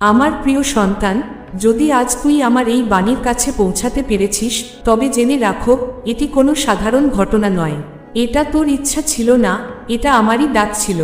আমার প্রিয় সন্তান, যদি আজ তুই আমার এই বাণীর কাছে পৌঁছাতে পেরেছিস, তবে জেনে রাখো, এটি কোনো সাধারণ ঘটনা নয়। এটা তোর ইচ্ছা ছিল না, এটা আমারই ডাক ছিল।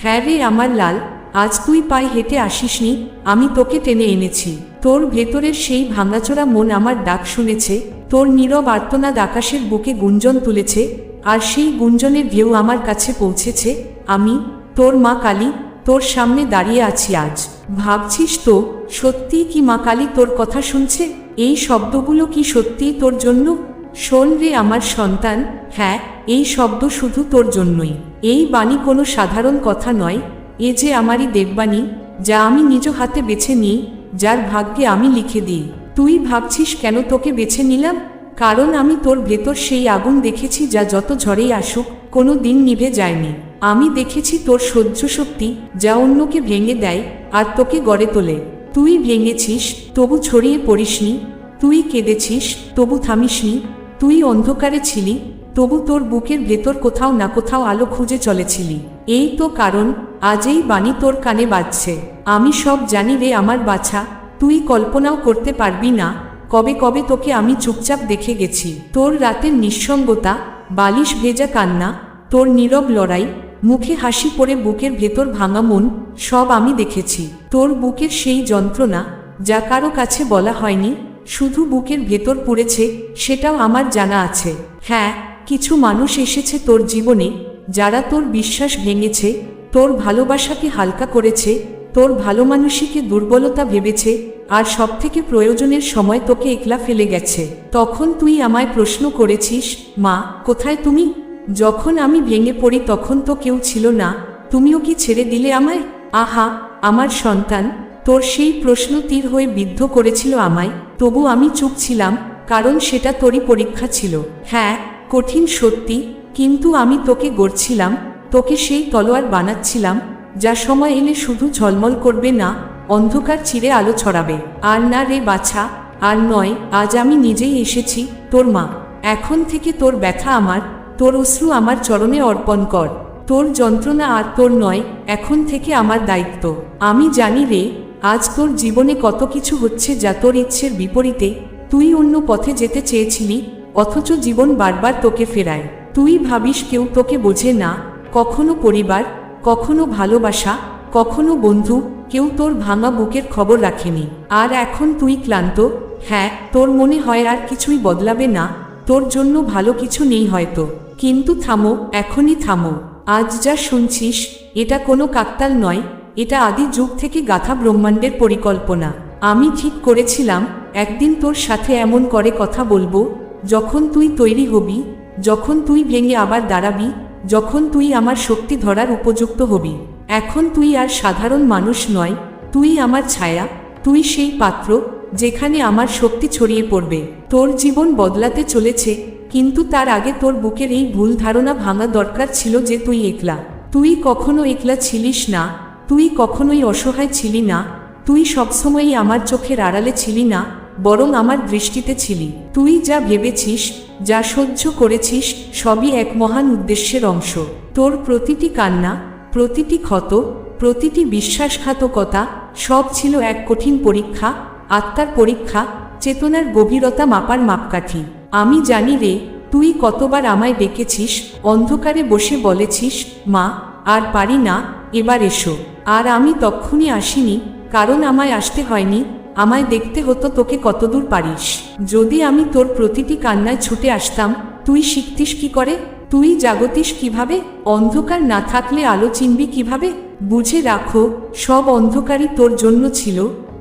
হ্যাঁ রে আমার লাল, আজ তুই পায়ে হেঁটে আসিসনি, আমি তোকে টেনে এনেছি। তোর ভেতরের সেই ভাঙাচোরা মন আমার ডাক শুনেছে, তোর নীরব আর্তনাদ আকাশের বুকে গুঞ্জন তুলেছে, আর সেই গুঞ্জনের ঢেউ আমার কাছে পৌঁছেছে, আমি, তোর মা কালী তোর সামনে দাঁড়িয়ে আছি আজ। ভাবছিস তো সত্যি কি মা কালী তোর কথা শুনছে? এই শব্দগুলো কি সত্যি তোর জন্য? শোন রে আমার সন্তান হ্যাঁ এই শব্দ শুধু তোর জন্যই। এই বাণী কোনো সাধারণ কথা নয়। এ যে আমারই দেববাণী, যা আমি নিজ হাতে বেছে নিই, যার ভাগ্যে আমি লিখে দিই। তুই ভাবছিস কেন তোকে বেছে নিলাম? কারণ আমি তোর ভেতর সেই আগুন দেখেছি যা যত ঝড়েই আসুক, কোনো দিন নিভে যায়নি। আমি দেখেছি তোর সহ্য শক্তি যা অন্যকে ভেঙে দেয় আর তোকে গড়ে তোলে। তুই ভেঙেছিস, তবু ছড়িয়ে পড়িসনি। তুই কেঁদেছিস, তবু থামিসনি। তুই অন্ধকারে ছিলি, তবু তোর বুকের ভেতর কোথাও না কোথাও আলো খুঁজে চলেছিলি। এই তো কারণ, আজ এই বাণী তোর কানে বাজছে। আমি সব জানি রে আমার বাছা, তুই কল্পনাও করতে পারবি না। কবে কবে তোকে আমি চুপচাপ দেখে গেছি। তোর রাতের নিঃসঙ্গতা, বালিশ ভেজা কান্না, তোর নীরব লড়াই মুখে হাসি পড়ে বুকের ভেতর ভাঙা মন, সব আমি দেখেছি। তোর বুকের সেই যন্ত্রণা, যা কারও কাছে বলা হয়নি, শুধু বুকের ভেতর পড়েছে, সেটাও আমার জানা আছে। হ্যাঁ কিছু মানুষ এসেছে তোর জীবনে, যারা তোর বিশ্বাস ভেঙেছে, তোর ভালোবাসাকে হালকা করেছে, তোর ভালো মানুষীকে দুর্বলতা ভেবেছে, আর সব থেকে প্রয়োজনের সময় তোকে একলা ফেলে গেছে। তখন তুই আমায় প্রশ্ন করেছিস, মা, কোথায় তুমি? যখন আমি ভেঙে পড়ি তখন তো কেউ ছিল না, তুমিও কি ছেড়ে দিলে আমায়? আহা, আমার সন্তান, তোর সেই প্রশ্ন তীর হয়ে বিদ্ধ করেছিল আমায়, তবু আমি চুপ ছিলাম, কারণ সেটা তোরই পরীক্ষা ছিল। হ্যাঁ কঠিন সত্যি, কিন্তু আমি তোকে গড়ছিলাম, তোকে সেই তলোয়ার বানাচ্ছিলাম, যা সময় এলে শুধু ঝলমল করবে না, অন্ধকার চিরে আলো ছড়াবে। আর না রে বাছা, আর নয়, আজ আমি নিজেই এসেছি, তোর মা। এখন থেকে তোর ব্যথা আমার তোর অশ্রু আমার চরণে অর্পণ কর। তোর যন্ত্রণা আর তোর নয়, এখন থেকে আমার দায়িত্ব। আমি জানি রে, আজ তোর জীবনে কত কিছু হচ্ছে যা তোর ইচ্ছের বিপরীতে। তুই অন্য পথে যেতে চেয়েছিলি, অথচ জীবন বারবার তোকে ফেরায়। তুই ভাবিস কেউ তোকে বোঝে না, কখনো পরিবার, কখনো ভালোবাসা, কখনো বন্ধু, কেউ তোর ভাঙা বুকের খবর রাখেনি। আর এখন তুই ক্লান্ত হ্যাঁ তোর মনে হয় আর কিছুই বদলাবে না তোর জন্য ভালো কিছু নেই হয়তো। কিন্তু থামো, এখনই থামো। আজ যা শুনছিস, এটা কোনো কাকতাল নয়, এটা আদি যুগ থেকে গাথা ব্রহ্মাণ্ডের পরিকল্পনা। আমি ঠিক করেছিলাম, একদিন তোর সাথে এমন করে কথা বলব, যখন তুই তৈরি হবি, যখন তুই ভেঙে আবার দাঁড়াবি, যখন তুই আমার শক্তি ধরার উপযুক্ত হবি। এখন তুই আর সাধারণ মানুষ নয়, তুই আমার ছায়া, তুই সেই পাত্র যেখানে আমার শক্তি ছড়িয়ে পড়বে। তোর জীবন বদলাতে চলেছে, কিন্তু তার আগে তোর বুকের এই ভুল ধারণা ভাঙা দরকার ছিল যে তুই একলা। তুই কখনো একলা ছিলিস না, তুই কখনোই অসহায় ছিলি না, তুই সবসময়ই আমার চোখের আড়ালে ছিলি না, বরং আমার দৃষ্টিতে ছিলি। তুই যা ভেবেছিস, যা সহ্য করেছিস, সবই এক মহান উদ্দেশ্যের অংশ। তোর প্রতিটি কান্না, প্রতিটি ক্ষত, প্রতিটি বিশ্বাসঘাতকতা, সব ছিল এক কঠিন পরীক্ষা আত্মার পরীক্ষা, চেতনার গভীরতা মাপার মাপকাঠি। আমি জানি রে, তুই কতবার আমায় ডেকেছিস, অন্ধকারে বসে বলেছিস, মা, আর পারি না, এবার এসো। আর আমি তক্ষুনি আসিনি, কারণ আমায় আসতে হয়নি, আমায় দেখতে হতো তোকে কতদূর পারিস। যদি আমি তোর প্রতিটি কান্নায় ছুটে আসতাম, তুই শিখতিস কি করে? তুই জাগতিস কীভাবে? অন্ধকার না থাকলে আলো চিনবি কীভাবে? বুঝে রাখো, সব অন্ধকারই তোর জন্য ছিল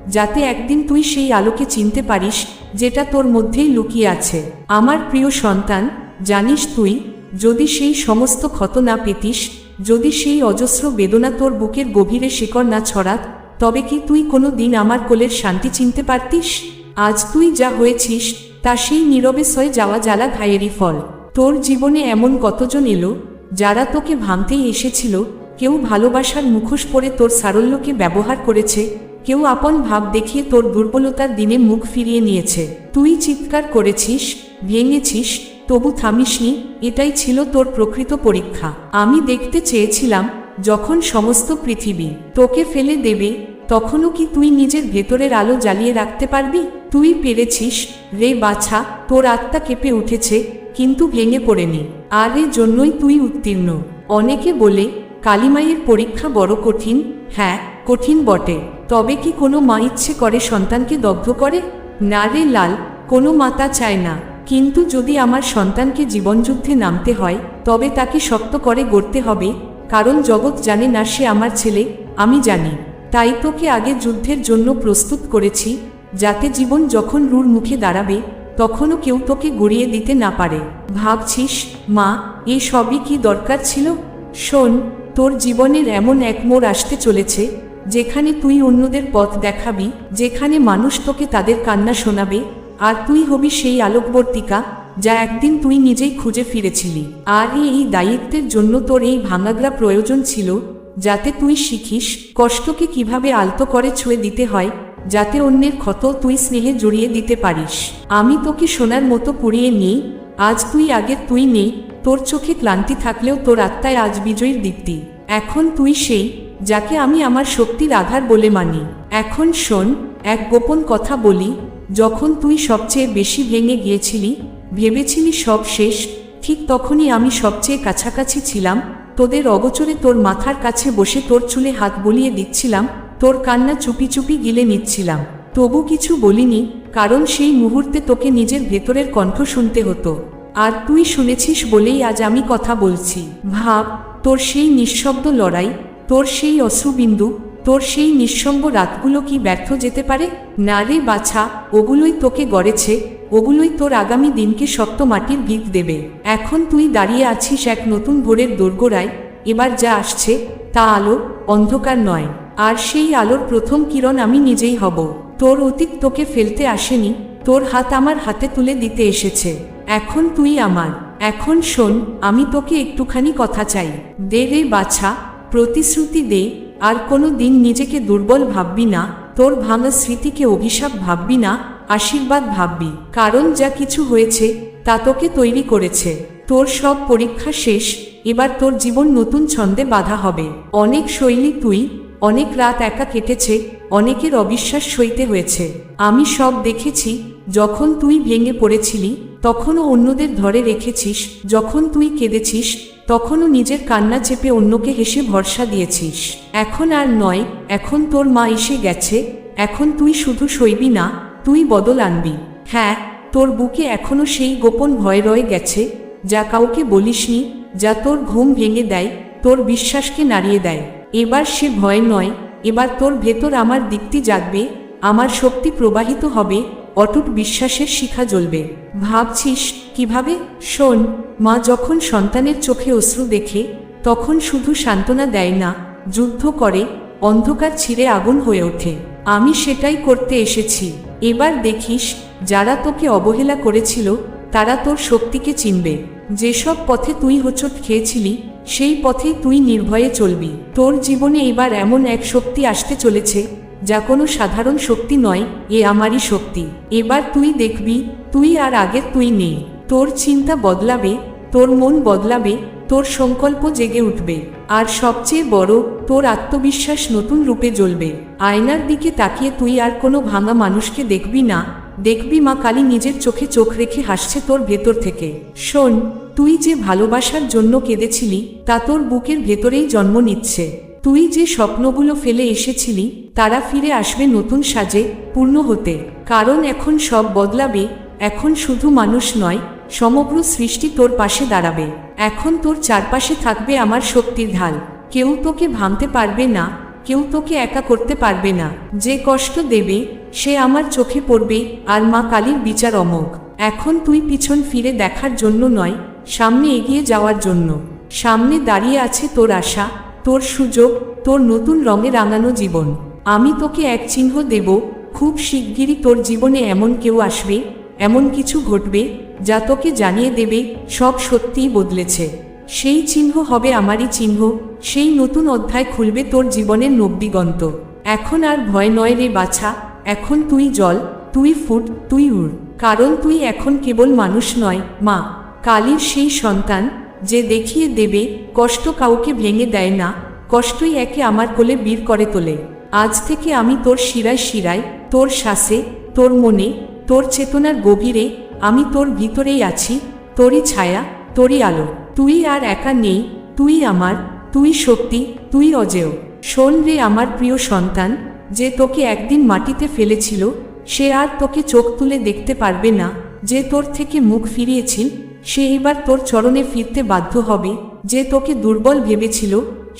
যাতে একদিন তুই সেই আলোকে চিনতে পারিস যেটা তোর মধ্যেই লুকিয়ে আছে। আমার প্রিয় সন্তান, জানিস তুই, যদি সেই সমস্ত ক্ষত না পেতিস, যদি সেই অজস্র বেদনা তোর বুকের গভীরে শিকড় না ছড়াত, তবে কি তুই কোনো দিন আমার কোলের শান্তি চিনতে পারতিস? আজ তুই যা হয়েছিস, তা সেই নীরবে সয়ে যাওয়া জ্বালা ঘায়েরই ফল। তোর জীবনে এমন কতজন এলো, যারা তোকে ভাঙতেই এসেছিল, কেউ ভালোবাসার মুখোশ পরে তোর সারল্যকে ব্যবহার করেছে কেউ আপন ভাব দেখিয়ে তোর দুর্বলতার দিনে মুখ ফিরিয়ে নিয়েছে। তুই চিৎকার করেছিস, ভেঙেছিস, তবু থামিসনি, এটাই ছিল তোর প্রকৃত পরীক্ষা। আমি দেখতে চেয়েছিলাম, যখন সমস্ত পৃথিবী তোকে ফেলে দেবে, তখনও কি তুই নিজের ভেতরের আলো জ্বালিয়ে রাখতে পারবি? তুই পেরেছিস, রে বাছা, তোর আত্মা কেঁপে উঠেছে, কিন্তু ভেঙে পড়েনি। আর এর জন্যই তুই উত্তীর্ণ। অনেকে বলে কালিমাইয়ের পরীক্ষা বড় কঠিন। হ্যাঁ কঠিন বটে। তবে কি কোনো মা ইচ্ছে করে সন্তানকে দগ্ধ করে? না রে লাল, কোনো মাতা চায় না। কিন্তু যদি আমার সন্তানকে জীবনযুদ্ধে নামতে হয়, তবে তাকে শক্ত করে গড়তে হবে, কারণ জগৎ জানে না সে আমার ছেলে, আমি জানি। তাই তোকে আগে যুদ্ধের জন্য প্রস্তুত করেছি, যাতে জীবন যখন রুর মুখে দাঁড়াবে, তখনও কেউ তোকে গড়িয়ে দিতে না পারে। ভাবছিস, মা, এ সবই কি দরকার ছিল? শোন, তোর জীবনের এমন এক মোড় আসতে চলেছে যেখানে তুই অন্যদের পথ দেখাবি, যেখানে মানুষ তোকে তাদের কান্না শোনাবে, আর তুই হবি সেই আলোকবর্তিকা, যা একদিন তুই নিজেই খুঁজে ফিরেছিলি। আর এই দায়িত্বের জন্য তোর এই ভাঙাগড়া প্রয়োজন ছিল, যাতে তুই শিখিস কষ্টকে কীভাবে আলতো করে ছুঁয়ে দিতে হয়, যাতে অন্যের ক্ষত তুই স্নেহে জড়িয়ে দিতে পারিস। আমি তোকে সোনার মতো পুড়িয়ে নিই, আজ তুই আগের তুই নেই, তোর চোখে ক্লান্তি থাকলেও তোর আত্মায় আজ বিজয়ীর দীপ্তি। এখন তুই সেই যাকে আমি আমার শক্তির আধার বলে মানি। এখন শোন, এক গোপন কথা বলি, যখন তুই সবচেয়ে বেশি ভেঙে গিয়েছিলি, ভেবেছিলি সব শেষ, ঠিক তখনই আমি সবচেয়ে কাছাকাছি ছিলাম, তোদের অগচরে তোর মাথার কাছে বসে তোর চুলে হাত বলিয়ে দিচ্ছিলাম, তোর কান্না চুপি চুপি গিলে নিচ্ছিলাম। তবু কিছু বলিনি, কারণ সেই মুহূর্তে তোকে নিজের ভেতরের কণ্ঠ শুনতে হতো। আর তুই শুনেছিস বলেই আজ আমি কথা বলছি। ভাব, তোর সেই নিঃশব্দ লড়াই তোর সেই অশ্রুবিন্দু, তোর সেই নিঃসঙ্গ রাতগুলো কি ব্যর্থ যেতে পারে? না রে বাছা, ওগুলোই তোকে গড়েছে, ওগুলোই তোর আগামী দিনকে শক্ত মাটির ভিত দেবে। এখন তুই দাঁড়িয়ে আছিস এক নতুন ভোরের দোরগোড়ায়, এবার যা আসছে, তা আলো অন্ধকার নয়। আর সেই আলোর প্রথম কিরণ আমি নিজেই হব। তোর অতীত তোকে ফেলতে আসেনি, তোর হাত আমার হাতে তুলে দিতে এসেছে। এখন তুই আমার, এখন শোন, আমি তোকে একটুখানি কথা চাই। দে রে বাছা প্রতিশ্রুতি দে, আর কোনো দিন নিজেকে দুর্বল ভাববি না, তোর ভাঙা স্মৃতিকে অভিশাপ ভাববি না, আশীর্বাদ ভাববি। কারণ যা কিছু হয়েছে, তা তোকে তৈরি করেছে। তোর সব পরীক্ষা শেষ, এবার তোর জীবন নতুন ছন্দে বাধা হবে। অনেক শৈলী তুই, অনেক রাত একা কেটেছে অনেকের অবিশ্বাস সইতে হয়েছে। আমি সব দেখেছি, যখন তুই ভেঙে পড়েছিলি, তখনও অন্যদের ধরে রেখেছিস, যখন তুই কেঁদেছিস, তখনও নিজের কান্না চেপে অন্যকে হেসে ভরসা দিয়েছিস। এখন আর নয়, এখন তোর মা এসে গেছে, এখন তুই শুধু সইবি না, তুই বদল আনবি। হ্যাঁ তোর বুকে এখনও সেই গোপন ভয় রয়ে গেছে, যা কাউকে বলিসনি, যা তোর ঘুম ভেঙে দেয়, তোর বিশ্বাসকে নাড়িয়ে দেয়। এবার সে ভয় নয় এবার তোর ভেতর আমার দীপ্তি জাগবে, আমার শক্তি প্রবাহিত হবে, অটুট বিশ্বাসের শিখা জ্বলবে। ভাবছিস, কীভাবে? শোন, মা যখন সন্তানের চোখে অশ্রু দেখে, তখন শুধু সান্ত্বনা দেয় না, যুদ্ধ করে, অন্ধকার ছিঁড়ে আগুন হয়ে ওঠে। আমি সেটাই করতে এসেছি। এবার দেখিস, যারা তোকে অবহেলা করেছিল, তারা তোর শক্তিকে চিনবে। যেসব পথে তুই হোঁচট খেয়েছিলি সেই পথেই তুই নির্ভয়ে চলবি। তোর জীবনে এবার এমন এক শক্তি আসতে চলেছে, যা কোনো সাধারণ শক্তি নয়, এ আমারই শক্তি। এবার তুই দেখবি, তুই আর আগের তুই নেই। তোর চিন্তা বদলাবে, তোর মন বদলাবে, তোর সংকল্প জেগে উঠবে। আর সবচেয়ে বড়, তোর আত্মবিশ্বাস নতুন রূপে জ্বলবে। আয়নার দিকে তাকিয়ে তুই আর কোনো ভাঙা মানুষকে দেখবি না। দেখবি মা কালী নিজের চোখে চোখ রেখে হাসছে তোর ভেতর থেকে। শোন তুই যে ভালোবাসার জন্য কেঁদেছিলি, তা তোর বুকের ভেতরেই জন্ম নিচ্ছে। তুই যে স্বপ্নগুলো ফেলে এসেছিলি, তারা ফিরে আসবে নতুন সাজে, পূর্ণ হতে। কারণ এখন সব বদলাবে, এখন শুধু মানুষ নয়, সমগ্র সৃষ্টি তোর পাশে দাঁড়াবে। এখন তোর চারপাশে থাকবে আমার শক্তির ঢাল। কেউ তোকে ভাঙতে পারবে না, কেউ তোকে একা করতে পারবে না। যে কষ্ট দেবে, সে আমার চোখে পড়বে, আর মা কালীর বিচার অমোঘ। এখন তুই পিছন ফিরে দেখার জন্য নয় সামনে এগিয়ে যাওয়ার জন্য। সামনে দাঁড়িয়ে আছে তোর আশা, তোর সুযোগ, তোর নতুন রঙে রাঙানো জীবন। আমি তোকে এক চিহ্ন দেব, খুব শিগগিরই তোর জীবনে এমন কেউ আসবে, এমন কিছু ঘটবে, যা তোকে জানিয়ে দেবে, সব সত্যিই বদলেছে। সেই চিহ্ন হবে আমারই চিহ্ন, সেই নতুন অধ্যায় খুলবে তোর জীবনের নব্বিগন্ত এখন আর ভয় নয় রে বাছা, এখন তুই জল, তুই ফুট, তুই উড়। কারণ তুই এখন কেবল মানুষ নয়, মা। কালীর সেই সন্তান যে দেখিয়ে দেবে, কষ্ট কাউকে ভেঙে দেয় না, কষ্টই একে আমার কোলে বীর করে তোলে। আজ থেকে আমি তোর শিরায় শিরায়, তোর শ্বাসে, তোর মনে, তোর চেতনার গভীরে, আমি তোর ভিতরেই আছি, তোরই ছায়া, তোরই আলো। তুই আর একা নেই, তুই আমার, তুই শক্তি, তুই অজেয়। শোন রে আমার প্রিয় সন্তান, যে তোকে একদিন মাটিতে ফেলেছিল, সে আর তোকে চোখ তুলে দেখতে পারবে না, যে তোর থেকে মুখ ফিরিয়েছিল সে এবার তোর চরণে ফিরতে বাধ্য হবে, যে তোকে দুর্বল ভেবেছিল,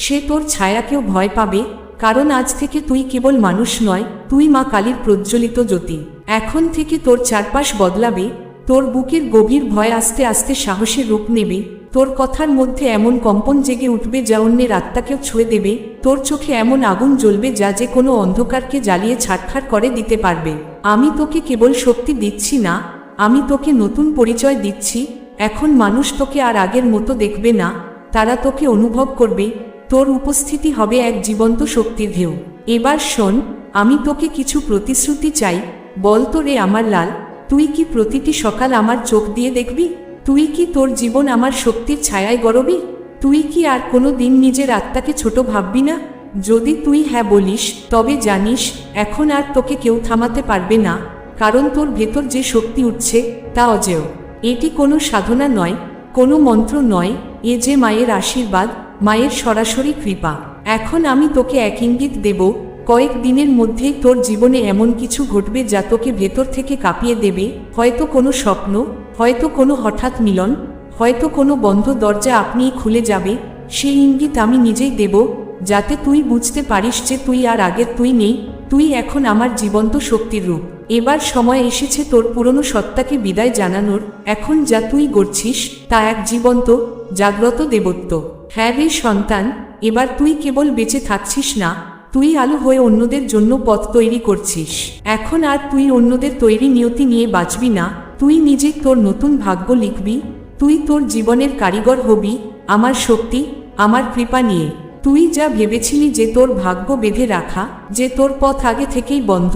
সে তোর ছায়াকেও ভয় পাবে, কারণ আজ থেকে তুই কেবল মানুষ নয়, তুই মা কালীর প্রজ্বলিত জ্যোতি। এখন থেকে তোর চারপাশ বদলাবে, তোর বুকের গভীর ভয় আস্তে আস্তে সাহসের রূপ নেবে, তোর কথার মধ্যে এমন কম্পন জেগে উঠবে যা অন্যের আত্মাকেও ছুঁয়ে দেবে, তোর চোখে এমন আগুন জ্বলবে যা যে কোনো অন্ধকারকে জ্বালিয়ে ছাড়খাড় করে দিতে পারবে। আমি তোকে কেবল শক্তি দিচ্ছি না, আমি তোকে নতুন পরিচয় দিচ্ছি এখন মানুষ তোকে আর আগের মতো দেখবে না, তারা তোকে অনুভব করবে, তোর উপস্থিতি হবে এক জীবন্ত শক্তির ঢেউ। এবার শোন, আমি তোকে কিছু প্রতিশ্রুতি চাই, বল তো রে আমার লাল, তুই কি প্রতিটি সকাল আমার চোখ দিয়ে দেখবি? তুই কি তোর জীবন আমার শক্তির ছায়ায় গরবি তুই কি আর কোনো দিন নিজের আত্মাকে ছোট ভাববি না? যদি তুই হ্যাঁ বলিস, তবে জানিস, এখন আর তোকে কেউ থামাতে পারবে না, কারণ তোর ভেতর যে শক্তি উঠছে, তা অজেয়। এটি কোনো সাধনা নয়, কোনো মন্ত্র নয়, এ যে মায়ের আশীর্বাদ, মায়ের সরাসরি কৃপা। এখন আমি তোকে এক ইঙ্গিত দেব, কয়েক দিনের মধ্যেই তোর জীবনে এমন কিছু ঘটবে যা তোকে ভেতর থেকে কাঁপিয়ে দেবে, হয়তো কোনো স্বপ্ন, হয়তো কোনো হঠাৎ মিলন, হয়তো কোনো বন্ধ দরজা আপনিই খুলে যাবে, সেই ইঙ্গিত আমি নিজেই দেব, যাতে তুই বুঝতে পারিস যে তুই আর আগের তুই নেই তুই এখন আমার জীবন্ত শক্তির রূপ। এবার সময় এসেছে তোর পুরনো সত্তাকে বিদায় জানানোর। এখন যা তুই গড়ছিস, তা এক জীবন্ত, জাগ্রত দেবত্ব। হ্যাঁ রে সন্তান, এবার তুই কেবল বেঁচে থাকছিস না, তুই আলো হয়ে অন্যদের জন্য পথ তৈরি করছিস। এখন আর তুই অন্যদের তৈরি নিয়তি নিয়ে বাঁচবি না, তুই নিজে তোর নতুন ভাগ্য লিখবি, তুই তোর জীবনের কারিগর হবি, আমার শক্তি, আমার কৃপা নিয়ে। তুই যা ভেবেছিলি যে তোর ভাগ্য বেঁধে রাখা, যে তোর পথ আগে থেকেই বন্ধ,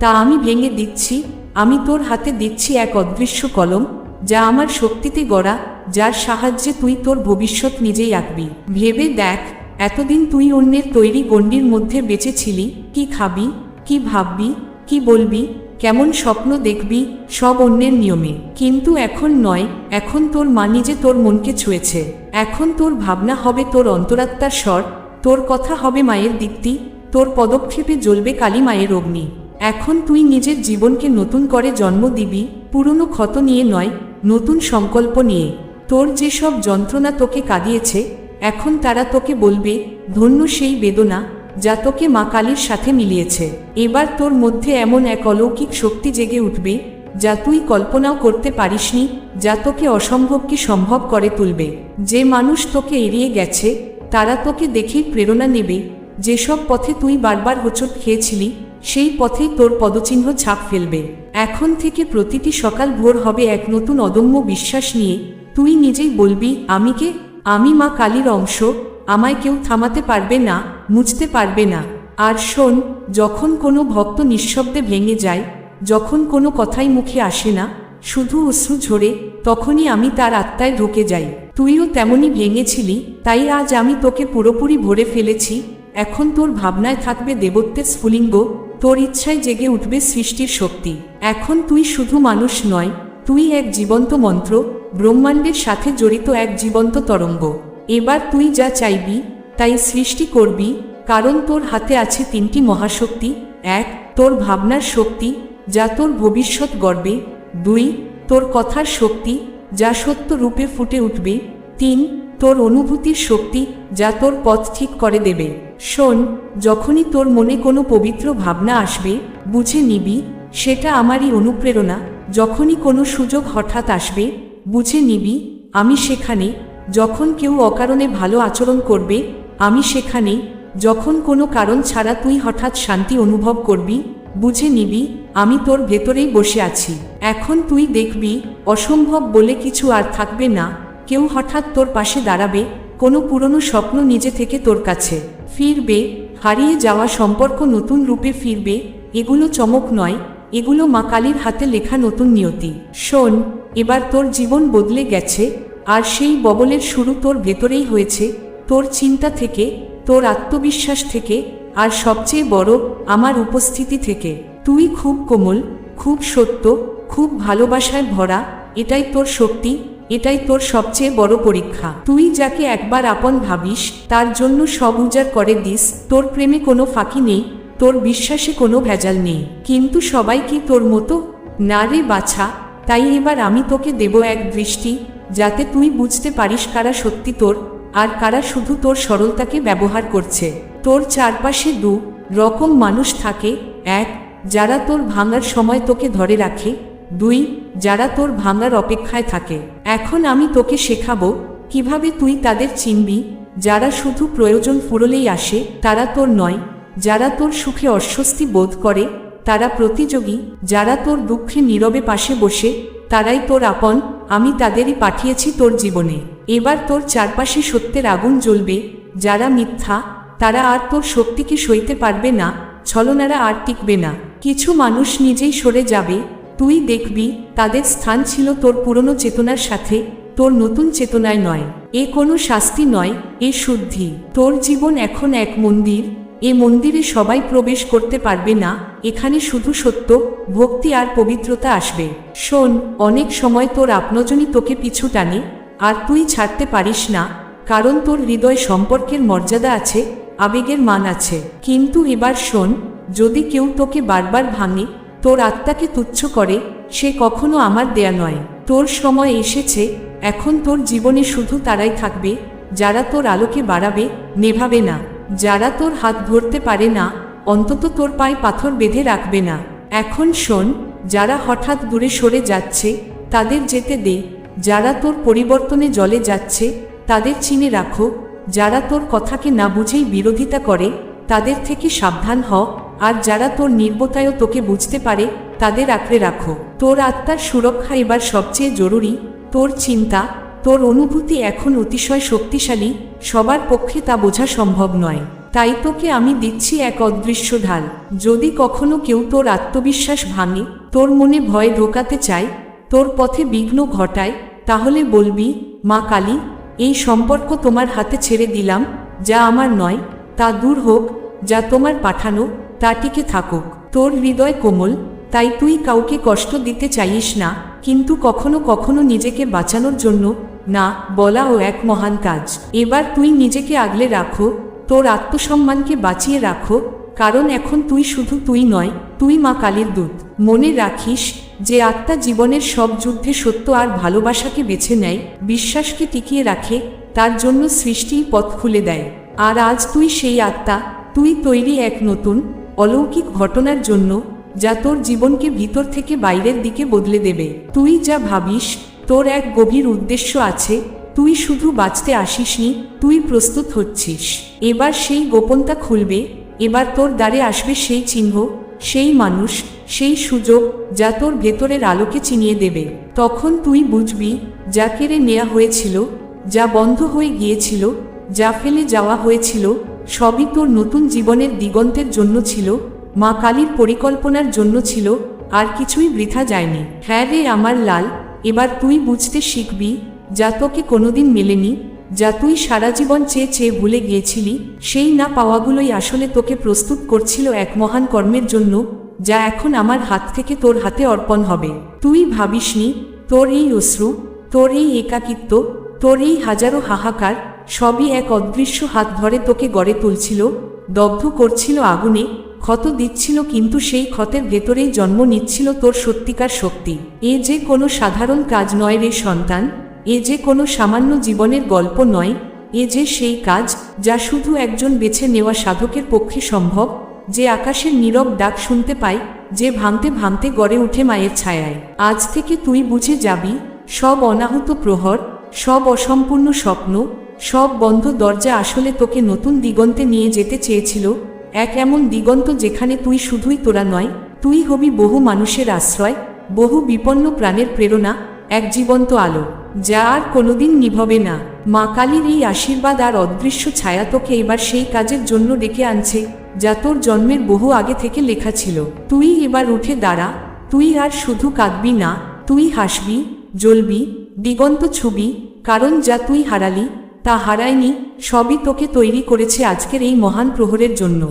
তা আমি ভেঙে দিচ্ছি, আমি তোর হাতে দিচ্ছি এক অদৃশ্য কলম, যা আমার শক্তিতে গড়া, যার সাহায্যে তুই তোর ভবিষ্যৎ নিজেই আঁকবি। ভেবে দেখ, এতদিন তুই অন্যের তৈরি গণ্ডির মধ্যে বেঁচেছিলি কি খাবি, কি ভাববি, কি বলবি কেমন স্বপ্ন দেখবি, সব অন্যের নিয়মে। কিন্তু এখন নয়, এখন তোর মা নিজে তোর মনকে ছুঁয়েছে। এখন তোর ভাবনা হবে তোর অন্তরাত্মার স্বর, তোর কথা হবে মায়ের দীপ্তি, তোর পদক্ষেপে জ্বলবে কালী মায়ের অগ্নি। এখন তুই নিজের জীবনকে নতুন করে জন্ম দিবি, পুরনো ক্ষত নিয়ে নয়, নতুন সংকল্প নিয়ে। তোর যেসব যন্ত্রণা তোকে কাঁদিয়েছে, এখন তারা তোকে বলবে, ধন্য সেই বেদনা যা তোকে মা কালীর সাথে মিলিয়েছে। এবার তোর মধ্যে এমন এক অলৌকিক শক্তি জেগে উঠবে, যা তুই কল্পনাও করতে পারিসনি, যা তোকে অসম্ভবকে সম্ভব করে তুলবে। যে মানুষ তোকে এড়িয়ে গেছে, তারা তোকে দেখেই প্রেরণা নেবে। যেসব পথে তুই বারবার হোঁচট খেয়েছিলি, সেই পথেই তোর পদচিহ্ন ছাপ ফেলবে। এখন থেকে প্রতিটি সকাল ভোর হবে এক নতুন অদম্য বিশ্বাস নিয়ে। তুই নিজেই বলবি, আমি কে? আমি মা কালীর অংশ। আমায় কেউ থামাতে পারবে না। মুছতে পারবে না। আর শোন, যখন কোনো ভক্ত নিঃশব্দে ভেঙে যায়, যখন কোনো কথাই মুখে আসে না, শুধু অশ্রু ঝরে, তখনই আমি তার আত্মায় ঢুকে যাই। তুইও তেমনই ভেঙেছিলি, তাই আজ আমি তোকে পুরোপুরি ভরে ফেলেছি। এখন তোর ভাবনায় থাকবে দেবত্বের স্ফুলিঙ্গ, তোর ইচ্ছায় জেগে উঠবে সৃষ্টির শক্তি। এখন তুই শুধু মানুষ নয়, তুই এক জীবন্ত মন্ত্র, ব্রহ্মাণ্ডের সাথে জড়িত এক জীবন্ত তরঙ্গ। এবার তুই যা চাইবি তাই সৃষ্টি করবি, কারণ তোর হাতে আছে তিনটি মহাশক্তি। এক, তোর ভাবনার শক্তি, যা তোর ভবিষ্যৎ গর্বে দুই, তোর কথার শক্তি, যা সত্য রূপে ফুটে উঠবে। তিন, তোর অনুভূতির শক্তি, যা তোর পথ ঠিক করে দেবে। শোন, যখনই তোর মনে কোনো পবিত্র ভাবনা আসবে, বুঝে নিবি, সেটা আমারই অনুপ্রেরণা। যখনই কোনো সুযোগ হঠাৎ আসবে, বুঝে নিবি, আমি সেখানে, যখন কেউ অকারণে ভালো আচরণ করবে আমি সেখানে, যখন কোনো কারণ ছাড়া তুই হঠাৎ শান্তি অনুভব করবি, বুঝে নিবি, আমি তোর ভেতরেই বসে আছি। এখন তুই দেখবি, অসম্ভব বলে কিছু আর থাকবে না, কেউ হঠাৎ তোর পাশে দাঁড়াবে, কোনো পুরনো স্বপ্ন নিজে থেকে তোর কাছে ফিরবে, হারিয়ে যাওয়া সম্পর্ক নতুন রূপে ফিরবে, এগুলো চমক নয়, এগুলো মা কালীর হাতে লেখা নতুন নিয়তি। শোন, এবার তোর জীবন বদলে গেছে, আর সেই ববলের শুরু তোর ভেতরেই হয়েছে তোর চিন্তা থেকে, তোর আত্মবিশ্বাস থেকে, আর সবচেয়ে বড় আমার উপস্থিতি থেকে। তুই খুব কোমল, খুব সত্য, খুব ভালোবাসায় ভরা, এটাই তোর শক্তি, এটাই তোর সবচেয়ে বড় পরীক্ষা। তুই যাকে একবার আপন ভাবিস, তার জন্য সব উজাড় করে দিস, তোর প্রেমে কোনো ফাঁকি নেই, তোর বিশ্বাসে কোনো ভেজাল নেই। কিন্তু সবাই কি তোর মতো? না রে বাছা, তাই এবার আমি তোকে দেব এক দৃষ্টি, যাতে তুই বুঝতে পারিস কারা সত্যি তোর আর কারা শুধু তোর সরলতাকে ব্যবহার করছে? তোর চারপাশে দু রকম মানুষ থাকে। এক, যারা তোর ভাঙার সময় তোকে ধরে রাখে। দুই, যারা তোর ভাঙার অপেক্ষায় থাকে। এখন আমি তোকে শেখাবো কীভাবে তুই তাদের চিনবি। যারা শুধু প্রয়োজন ফুরলেই আসে, তারা তোর নয়। যারা তোর সুখে অস্বস্তি বোধ করে, তারা প্রতিযোগী। যারা তোর দুঃখে নীরবে পাশে বসে, তারাই তোর আপন। আমি তাদেরই পাঠিয়েছি তোর জীবনে। এবার তোর চারপাশে সত্যের আগুন জ্বলবে, যারা মিথ্যা, তারা আর তোর শক্তিকে সইতে পারবে না, ছলনারা আর টিকবে না। কিছু মানুষ নিজেই সরে যাবে, তুই দেখবি, তাদের স্থান ছিল তোর পুরনো চেতনার সাথে, তোর নতুন চেতনায় নয়। এ কোনো শাস্তি নয়, এ শুদ্ধি। তোর জীবন এখন এক মন্দির, এ মন্দিরে সবাই প্রবেশ করতে পারবে না, এখানে শুধু সত্য, ভক্তি আর পবিত্রতা আসবে। শোন, অনেক সময় তোর আপনজনই তোকে পিছু টানে আর তুই ছাড়তে পারিস না, কারণ তোর হৃদয় সম্পর্কের মর্যাদা আছে, আবেগের মান আছে। কিন্তু এবার শোন, যদি কেউ তোকে বারবার ভাঙে, তোর আত্মাকে তুচ্ছ করে, সে কখনো আমার দেয়া নয়। তোর সময় এসেছে, এখন তোর জীবনে শুধু তারাই থাকবে, যারা তোর আলোকে বাড়াবে, নেভাবে না। যারা তোর হাত ধরতে পারে না, অন্তত তোর পায়ে পাথর বেঁধে রাখবে না। এখন শোন, যারা হঠাৎ দূরে সরে যাচ্ছে, তাদের যেতে দে যারা তোর পরিবর্তনে জলে যাচ্ছে, তাদের চিনে রাখো, যারা তোর কথাকে না বুঝেই বিরোধিতা করে, তাদের থেকে সাবধান হ, আর যারা তোর নির্বতায়ও তোকে বুঝতে পারে, তাদের আঁকড়ে রাখো। তোর আত্মার সুরক্ষা এবার সবচেয়ে জরুরি, তোর চিন্তা, তোর অনুভূতি এখন অতিশয় শক্তিশালী, সবার পক্ষে তা বোঝা সম্ভব নয়। তাই তোকে আমি দিচ্ছি এক অদৃশ্য ঢাল। যদি কখনো কেউ তোর আত্মবিশ্বাস ভাঙে, তোর মনে ভয় ঢোকাতে চায় তোর পথে বিঘ্ন ঘটায়, তাহলে বলবি, মা কালী, এই সম্পর্ক তোমার হাতে ছেড়ে দিলাম, যা আমার নয়, তা দূর হোক, যা তোমার পাঠানো, তা টিকে থাকুক। তোর হৃদয় কোমল, তাই তুই কাউকে কষ্ট দিতে চাইস না, কিন্তু কখনো কখনো নিজেকে বাঁচানোর জন্য, না বলাও এক মহান কাজ। এবার তুই নিজেকে আগলে রাখো, তোর আত্মসম্মানকে বাঁচিয়ে রাখো, কারণ এখন তুই শুধু তুই নয়, তুই মা কালীর দূত। মনে রাখিস যে আত্মা জীবনের সব যুদ্ধে সত্য আর ভালোবাসাকে বেছে নেয়, বিশ্বাসকে টিকিয়ে রাখে, তার জন্য সৃষ্টিই পথ খুলে দেয়। আর আজ তুই সেই আত্মা, তুই তৈরি এক নতুন, অলৌকিক ঘটনার জন্য, যা তোর জীবনকে ভিতর থেকে বাইরের দিকে বদলে দেবে। তুই যা ভাবিস, তোর এক গভীর উদ্দেশ্য আছে, তুই শুধু বাঁচতে আসিসনি, তুই প্রস্তুত হচ্ছিস। এবার সেই গোপনতা খুলবে, এবার তোর দ্বারে আসবে সেই চিহ্ন সেই মানুষ, সেই সুযোগ যা তোর ভেতরের আলোকে চিনিয়ে দেবে। তখন তুই বুঝবি যা কেড়ে নেওয়া হয়েছিল, যা বন্ধ হয়ে গিয়েছিল, যা ফেলে যাওয়া হয়েছিল, সবই তোর নতুন জীবনের দিগন্তের জন্য ছিল, মা কালীর পরিকল্পনার জন্য ছিল, আর কিছুই বৃথা যায়নি। হ্যাঁ রে আমার লাল, এবার তুই বুঝতে শিখবি যা তোকে কোনোদিন মেলেনি যা তুই সারা জীবন চেয়ে চেয়ে ভুলে গিয়েছিলি, সেই না পাওয়াগুলোই আসলে তোকে প্রস্তুত করছিল এক মহান কর্মের জন্য, যা এখন আমার হাত থেকে তোর হাতে অর্পণ হবে। তুই ভাবিসনি, তোর এই অশ্রু, তোর এই একাকিত্ব, তোর এই হাজারো হাহাকার, সবই এক অদৃশ্য হাত ধরে তোকে গড়ে তুলছিল, দগ্ধ করছিল আগুনে, ক্ষত দিচ্ছিল কিন্তু সেই ক্ষতের ভেতরেই জন্ম নিচ্ছিল তোর সত্যিকার শক্তি। এ যে কোনো সাধারণ কাজ নয় রে সন্তান এ যে কোনো সামান্য জীবনের গল্প নয়, এ যে সেই কাজ যা শুধু একজন বেছে নেওয়া সাধকের পক্ষে সম্ভব, যে আকাশের নীরব ডাক শুনতে পায়, যে ভাঙতে ভাঙতে গড়ে উঠে মায়ের ছায়ায়। আজ থেকে তুই বুঝে যাবি, সব অনাহুত প্রহর, সব অসম্পূর্ণ স্বপ্ন, সব বন্ধ দরজা আসলে তোকে নতুন দিগন্তে নিয়ে যেতে চেয়েছিল, এক এমন দিগন্ত যেখানে তুই শুধুই তোরা নয়, তুই হবি বহু মানুষের আশ্রয়, বহু বিপন্ন প্রাণের প্রেরণা এক জীবন্ত আলো, যা আর কোনোদিন নিভবে না। মা কালীর এই আশীর্বাদ আর অদৃশ্য ছায়া তোকে এবার সেই কাজের জন্য ডেকে আনছে, যা তোর জন্মের বহু আগে থেকে লেখা ছিল। তুই এবার উঠে দাঁড়া, তুই আর শুধু কাঁদবি না, তুই হাসবি, জ্বলবি, দিগন্ত ছবি, কারণ যা তুই হারালি, তা হারায়নি, সবই তোকে তৈরি করেছে আজকের এই মহান প্রহরের জন্য।